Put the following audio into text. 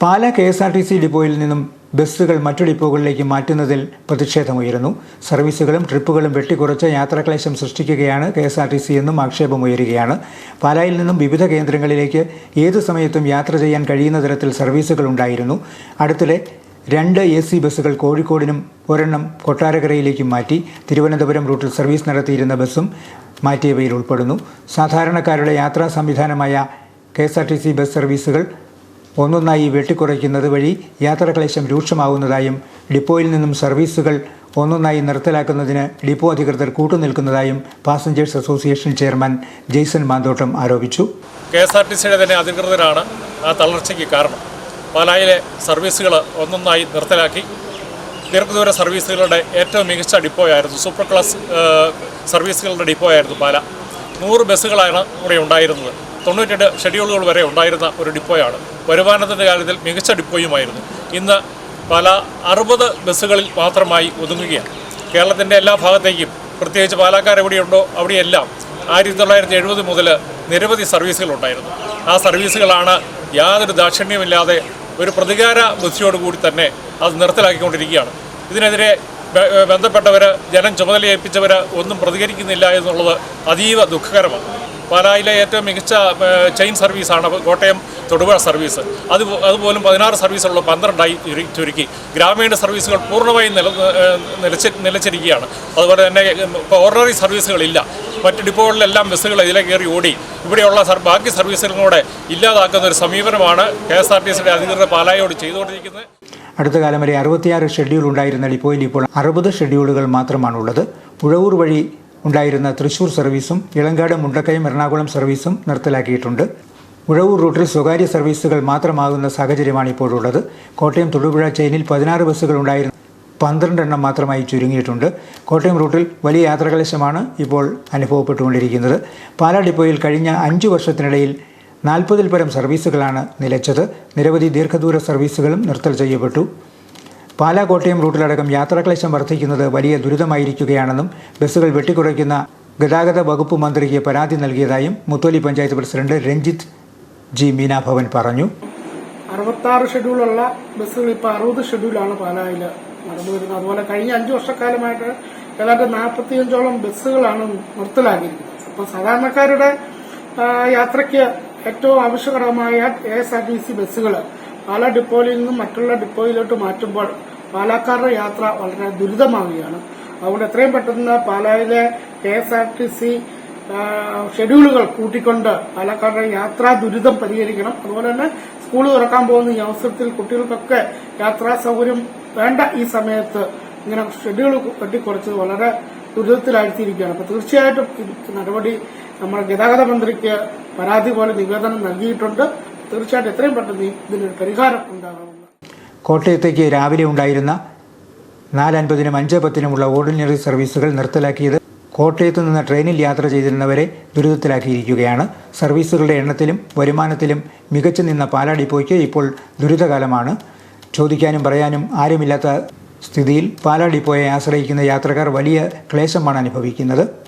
Pala K S R T C ഡിപ്പോയിൽ നിന്നും ബസ്സുകൾ മറ്റു ഡിപ്പോകളിലേക്ക് മാറ്റുന്നതിൽ പ്രതിഷേധമുയരുന്നു. സർവീസുകളും ട്രിപ്പുകളും വെട്ടിക്കുറച്ച് യാത്രാക്ലേശം സൃഷ്ടിക്കുകയാണ് K S R T C എന്നും ആക്ഷേപമുയരുകയാണ്. പാലായിൽ നിന്നും വിവിധ കേന്ദ്രങ്ങളിലേക്ക് ഏതു സമയത്തും യാത്ര ചെയ്യാൻ കഴിയുന്ന തരത്തിൽ സർവീസുകൾ ഉണ്ടായിരുന്നു. അടുത്തിടെ രണ്ട് എ സി ബസ്സുകൾ കോഴിക്കോടിനും ഒരെണ്ണം കൊട്ടാരക്കരയിലേക്കും മാറ്റി. തിരുവനന്തപുരം റൂട്ടിൽ സർവീസ് നടത്തിയിരുന്ന ബസ്സും മാറ്റിയവയിൽ ഉൾപ്പെടുന്നു. സാധാരണക്കാരുടെ യാത്രാ സംവിധാനമായ K S R T C bus സർവീസുകൾ ഒന്നൊന്നായി വെട്ടിക്കുറയ്ക്കുന്നത് വഴി യാത്രാക്ലേശം രൂക്ഷമാകുന്നതായും ഡിപ്പോയിൽ നിന്നും സർവീസുകൾ ഒന്നൊന്നായി നിർത്തലാക്കുന്നതിന് ഡിപ്പോ അധികൃതർ കൂട്ടുനിൽക്കുന്നതായും passengers association chairman Jaison Manthottam ആരോപിച്ചു. കെ എസ് ആർ ടി സിയുടെ തന്നെ അധികൃതരാണ് ആ തളർച്ചയ്ക്ക് കാരണം. പാലായിലെ സർവീസുകൾ ഒന്നൊന്നായി നിർത്തലാക്കി. ദീർഘദൂര സർവീസുകളുടെ ഏറ്റവും മികച്ച ഡിപ്പോയായിരുന്നു സൂപ്പർ ക്ലാസ് സർവീസുകളുടെ ഡിപ്പോയായിരുന്നു പാല. നൂറ് ബസ്സുകളാണ് ഇവിടെ ഉണ്ടായിരുന്നത്. തൊണ്ണൂറ്റെട്ട് ഷെഡ്യൂളുകൾ വരെ ഉണ്ടായിരുന്ന ഒരു ഡിപ്പോയാണ്. വരുമാനത്തിന്റെ കാര്യത്തിൽ മികച്ച ഡിപ്പോയുമായിരുന്നു. ഇന്ന് പല അറുപത് ബസ്സുകളിൽ മാത്രമായി ഒതുങ്ങുകയാണ്. കേരളത്തിന്റെ എല്ലാ ഭാഗത്തേക്കും പ്രത്യേകിച്ച് പാലക്കാർ എവിടെയുണ്ടോ അവിടെയെല്ലാം ആയിരത്തി തൊള്ളായിരത്തി എഴുപത് മുതൽ നിരവധി സർവീസുകൾ ഉണ്ടായിരുന്നു. ആ സർവീസുകളാണ് യാതൊരു ദാക്ഷിണ്യമില്ലാതെ ഒരു പ്രതികാര ബുദ്ധിയോടുകൂടി തന്നെ അത് നിർത്തലാക്കിക്കൊണ്ടിരിക്കുകയാണ്. ഇതിനെതിരെ ബന്ധപ്പെട്ടവർ ജനം ചുമതലയേൽപ്പിച്ചവർ ഒന്നും പ്രതികരിക്കുന്നില്ല എന്നുള്ളത് അതീവ ദുഃഖകരമാണ്. പാലായിലെ ഏറ്റവും മികച്ച ചെയിൻ സർവീസാണ് കോട്ടയം തൊടുപുഴ സർവീസ്. അത് അതുപോലും പതിനാറ് സർവീസുള്ള പന്ത്രണ്ടായി ചുരു- ചുരുക്കി. ഗ്രാമീണ സർവീസുകൾ പൂർണമായും നില നിലച്ച് നിലച്ചിരിക്കുകയാണ്. അതുപോലെ തന്നെ ഇപ്പോൾ ഓർഡിനറി സർവീസുകളില്ല. മറ്റ് ഡിപ്പോകളിലെല്ലാം ബസ്സുകൾ ഇതിലെ കയറി ഓടി. ഇവിടെയുള്ള ബാക്കി സർവീസുകളും കൂടെ ഇല്ലാതാക്കുന്ന ഒരു സമീപനമാണ് കെ എസ് ആർ ടി സിയുടെ അധികൃതർ പാലായോട് ചെയ്തുകൊണ്ടിരിക്കുന്നത്. അടുത്ത കാലം വരെ അറുപത്തിയാറ് ഷെഡ്യൂൾ ഉണ്ടായിരുന്ന ഡിപ്പോയിൽ ഇപ്പോൾ അറുപത് ഷെഡ്യൂളുകൾ മാത്രമാണുള്ളത്. പുഴവൂർ വഴി ഉണ്ടായിരുന്ന തൃശൂർ സർവീസും ഇളങ്കാട് മുണ്ടക്കയം എറണാകുളം സർവീസും നിർത്തലാക്കിയിട്ടുണ്ട്. ഉഴവൂർ റൂട്ടിൽ സ്വകാര്യ സർവീസുകൾ മാത്രമാകുന്ന സാഹചര്യമാണ് ഇപ്പോഴുള്ളത്. കോട്ടയം തൊടുപുഴ ചെയിനിൽ പതിനാറ് ബസ്സുകൾ ഉണ്ടായിരുന്നു പന്ത്രണ്ടെണ്ണം മാത്രമായി ചുരുങ്ങിയിട്ടുണ്ട്. കോട്ടയം റൂട്ടിൽ വലിയ യാത്രാകലശമാണ് ഇപ്പോൾ അനുഭവപ്പെട്ടുകൊണ്ടിരിക്കുന്നത്. പാലാ ഡിപ്പോയിൽ കഴിഞ്ഞ അഞ്ച് വർഷത്തിനിടയിൽ നാൽപ്പതിൽ പരം സർവീസുകളാണ് നിലച്ചത്. നിരവധി ദീർഘദൂര സർവീസുകളും നിർത്തൽ ചെയ്യപ്പെട്ടു. പാലാ കോട്ടയം റൂട്ടിലടക്കം യാത്രാക്ലേശം വർദ്ധിക്കുന്നത് വലിയ ദുരിതമായിരിക്കുകയാണെന്നും ബസ്സുകൾ വെട്ടിക്കുറയ്ക്കുന്ന ഗതാഗത വകുപ്പ് മന്ത്രിക്ക് പരാതി നൽകിയതായും മുത്തോലി പഞ്ചായത്ത് പ്രസിഡന്റ് രഞ്ജിത്ത് ജി മീനാഭവൻ പറഞ്ഞു. അറുപത്താറ് ഷെഡ്യൂളുള്ള ബസ്സുകൾ ഇപ്പോൾ അറുപത് ഷെഡ്യൂളാണ് പാലായിൽ നടന്നു വരുന്നത് അതുപോലെ കഴിഞ്ഞ അഞ്ചു വർഷക്കാലമായിട്ട് ഏതാണ്ട് നാൽപ്പത്തിയഞ്ചോളം ബസ്സുകളാണ് നിർത്തലാക്കിയിരിക്കുന്നത്. അപ്പോൾ സാധാരണക്കാരുടെ യാത്രയ്ക്ക് ഏറ്റവും ആവശ്യകരമായ K S R T C ബസ്സുകൾ പാലാ ഡിപ്പോയിൽ നിന്നും മറ്റുള്ള ഡിപ്പോയിലോട്ട് മാറ്റുമ്പോൾ പാലക്കാരുടെ യാത്ര വളരെ ദുരിതമാവുകയാണ്. അതുകൊണ്ട് എത്രയും പെട്ടെന്ന് പാലായിലെ K S R T C ഷെഡ്യൂളുകൾ കൂട്ടിക്കൊണ്ട് പാലക്കാരുടെ യാത്രാ ദുരിതം പരിഹരിക്കണം. അതുപോലെ തന്നെ സ്കൂൾ തുറക്കാൻ പോകുന്ന ഈ അവസരത്തിൽ കുട്ടികൾക്കൊക്കെ യാത്രാ സൗകര്യം വേണ്ട ഈ സമയത്ത് ഇങ്ങനെ ഷെഡ്യൂൾ വെട്ടിക്കുറച്ച് വളരെ ദുരിതത്തിലാഴ്ത്തിയിരിക്കുകയാണ്. അപ്പൊ തീർച്ചയായിട്ടും നടപടി നമ്മുടെ ഗതാഗത മന്ത്രിക്ക് പരാതി പോലെ നിവേദനം നൽകിയിട്ടുണ്ട്. തീർച്ചയായിട്ടും എത്രയും പെട്ടെന്ന് ഇതിനൊരു പരിഹാരം ഉണ്ടാകണമെന്ന് കോട്ടയത്തേക്ക് രാവിലെ ഉണ്ടായിരുന്ന നാലൻപതിനും അഞ്ച് പത്തിനുമുള്ള ഓർഡിനറി സർവീസുകൾ നിർത്തലാക്കിയത് കോട്ടയത്ത് നിന്ന് ട്രെയിനിൽ യാത്ര ചെയ്തിരുന്നവരെ ദുരിതത്തിലാക്കിയിരിക്കുകയാണ്. സർവീസുകളുടെ എണ്ണത്തിലും വരുമാനത്തിലും മികച്ചു നിന്ന പാലാ ഇപ്പോൾ ദുരിതകാലമാണ്. ചോദിക്കാനും പറയാനും ആരുമില്ലാത്ത സ്ഥിതിയിൽ പാലാ ആശ്രയിക്കുന്ന യാത്രക്കാർ വലിയ ക്ലേശമാണ് അനുഭവിക്കുന്നത്.